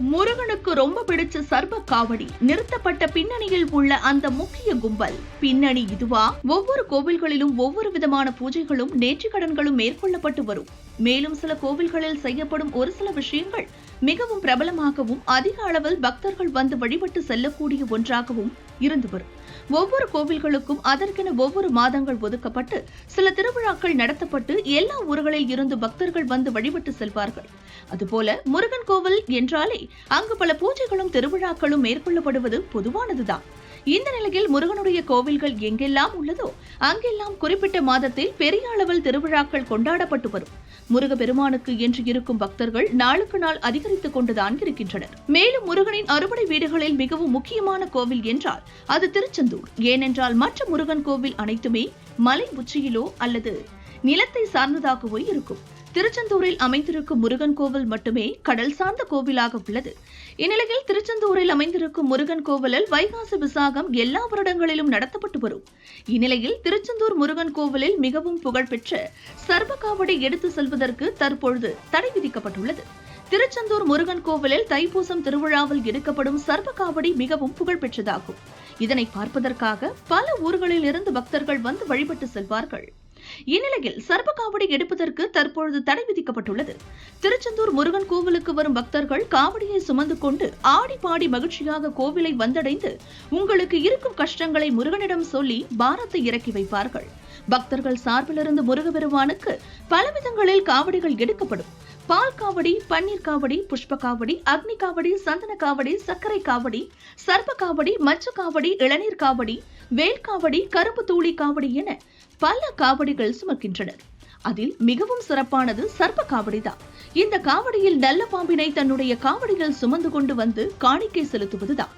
முருகனுக்கு ரொம்ப பிடிச்ச சர்வ காவடி நிறுத்தப்பட்ட பின்னணியில் உள்ள அந்த முக்கிய கும்பல். பின்னணி இதுவா? ஒவ்வொரு கோவில்களிலும் ஒவ்வொரு விதமான பூஜைகளும் நேற்று கடன்களும் மேற்கொள்ளப்பட்டு வரும். மேலும் சில கோவில்களில் செய்யப்படும் ஒரு சில விஷயங்கள் மிகவும் பிரபலமாகவும் அதிக அளவில் பக்தர்கள் வந்து வழிபட்டு செல்லக்கூடிய ஒன்றாகவும் இருந்து வரும். ஒவ்வொரு கோவில்களுக்கும் அதற்கென ஒவ்வொரு மாதங்கள் ஒதுக்கப்பட்டு சில திருவிழாக்கள் நடத்தப்பட்டு எல்லா ஊர்களில் இருந்து பக்தர்கள் வந்து வழிபட்டு செல்வார்கள். அதுபோல முருகன் கோவில் என்றாலே அங்கு பல பூஜைகளும் திருவிழாக்களும் மேற்கொள்ளப்படுவது பொதுவானதுதான். இந்த நிலையில் முருகனுடைய கோவில்கள் எங்கெல்லாம் உள்ளதோ அங்கெல்லாம் குறிப்பிட்ட மாதத்தில் பெரிய அளவில் திருவிழாக்கள் கொண்டாடப்பட்டு வரும். முருக பெருமானுக்கு என்று இருக்கும் பக்தர்கள் நாளுக்கு நாள் அதிகரித்துக் கொண்டுதான் இருக்கின்றனர். மேலும் முருகனின் அறுபடை வீடுகளில் மிகவும் முக்கியமான கோவில் என்றால் அது திருச்செந்தூர். ஏனென்றால் மற்ற முருகன் கோவில் அனைத்துமே மலை உச்சியிலோ அல்லது நிலத்தை சார்ந்ததாகவோ இருக்கும். திருச்செந்தூரில் அமைந்திருக்கும் முருகன் கோவில் மட்டுமே கடல் சார்ந்த கோவிலாக உள்ளது. இந்நிலையில் திருச்செந்தூரில் அமைந்திருக்கும் முருகன் கோவிலில் வைகாசி விசாகம் எல்லா வருடங்களிலும் நடத்தப்பட்டு வரும். இந்நிலையில் திருச்செந்தூர் முருகன் கோவிலில் மிகவும் புகழ்பெற்ற சர்வகாவடி எடுத்து செல்வதற்கு தற்பொழுது தடை விதிக்கப்பட்டுள்ளது. திருச்செந்தூர் முருகன் கோவிலில் தைப்பூசம் திருவிழாவில் எடுக்கப்படும் சர்வகாவடி மிகவும் புகழ்பெற்றதாகும். இதனை பார்ப்பதற்காக பல ஊர்களில் இருந்து பக்தர்கள் வந்து வழிபட்டு செல்வார்கள். இந்நிலையில் சர்ப காவடி எடுப்பதற்கு தற்பொழுது தடை விதிக்கப்பட்டுள்ளது. திருச்செந்தூர் முருகன் கோவிலுக்கு வரும் பக்தர்கள் காவடியை சுமந்து கொண்டு ஆடி பாடி மகிழ்ச்சியாக கோவிலை வந்தடைந்து உங்களுக்கு இருக்கும் கஷ்டங்களை முருகனிடம் சொல்லி பாரத்தை இறக்கி வைப்பார்கள். பக்தர்கள் சார்பிலிருந்து முருகபெருமானுக்கு பலவிதங்களில் காவடிகள் எடுக்கப்படும். பால் காவடி பன்னீர் காவடி புஷ்ப காவடி அக்னி காவடி சந்தன காவடி சர்க்கரை காவடி சர்ப்ப காவடி மச்ச காவடி இளநீர் காவடி வேல் காவடி கருப்பு தூளி காவடி என பல காவடிகள் சுமக்கின்றனர். அதில் மிகவும் சிறப்பானது சர்ப்ப காவடிதான் இந்த காவடியில் நல்ல பாம்பினை தன்னுடைய காவடியில் சுமந்து கொண்டு வந்து காணிக்கை செலுத்துவதுதான்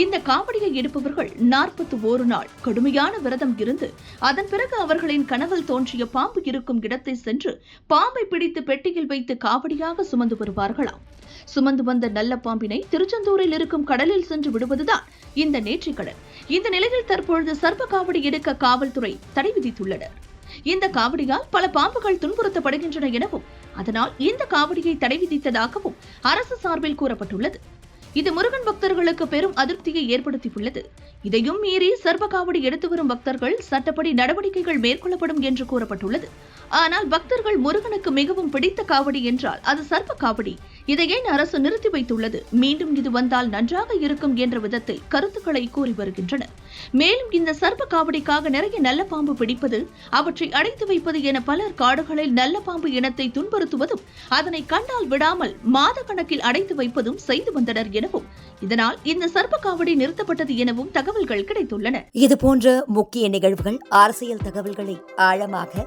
இந்த காவடியை எடுப்பவர்கள் நாற்பத்தி ஒரு நாள் கடுமையான விரதம் இருந்து அதன் பிறகு அவர்களின் கனவில் தோன்றிய பாம்பு இருக்கும் இடத்தை சென்று பாம்பை பிடித்து பெட்டியில் வைத்து காவடியாக சுமந்து வருவார்களாம். சுமந்து வந்த நல்ல பாம்பினை திருச்செந்தூரில் இருக்கும் கடலில் சென்று விடுவதுதான் இந்த நேற்றிக்கடன் இந்த நிலையில் தற்பொழுது சர்ப காவடி எடுக்க காவல்துறை தடை விதித்துள்ளனர். இந்த காவடியால் பல பாம்புகள் துன்புறுத்தப்படுகின்றன எனவும் அதனால் இந்த காவடியை தடை விதித்ததாகவும் அரசு சார்பில் கூறப்பட்டுள்ளது. இது முருகன் பக்தர்களுக்கு பெரும் அதிருப்தியை ஏற்படுத்தியுள்ளது. இதையும் மீறி சர்வ காவடி எடுத்து வரும் பக்தர்கள் சட்டப்படி நடவடிக்கைகள் மேற்கொள்ளப்படும் என்று கூறப்பட்டுள்ளது. ஆனால் பக்தர்கள் முருகனுக்கு மிகவும் பிடித்த காவடி என்றால் அது சர்வ காவடி இதை ஏன் அரசு நிறுத்தி வைத்துள்ளது? மீண்டும் இது வந்தால் நன்றாக இருக்கும் என்ற விதத்தில் கருத்துக்களை கூறி வருகின்றனர். மேலும் இந்த சர்ப்ப காவடிக்காக நிறைய நல்ல பாம்பு பிடிப்பது அவற்றை அடைத்து வைப்பது என பலர் காடுகளில் நல்ல பாம்பு இனத்தை துன்புறுத்துவதும் அதனை கண்டால் விடாமல் மாத கணக்கில் அடைத்து வைப்பதும் செய்து வந்தனர் எனவும் இதனால் இந்த சர்ப்ப காவடி நிறுத்தப்பட்டது எனவும் தகவல்கள் கிடைத்துள்ளன. இது போன்ற முக்கிய நிகழ்வுகள் அரசியல் தகவல்களை ஆழமாக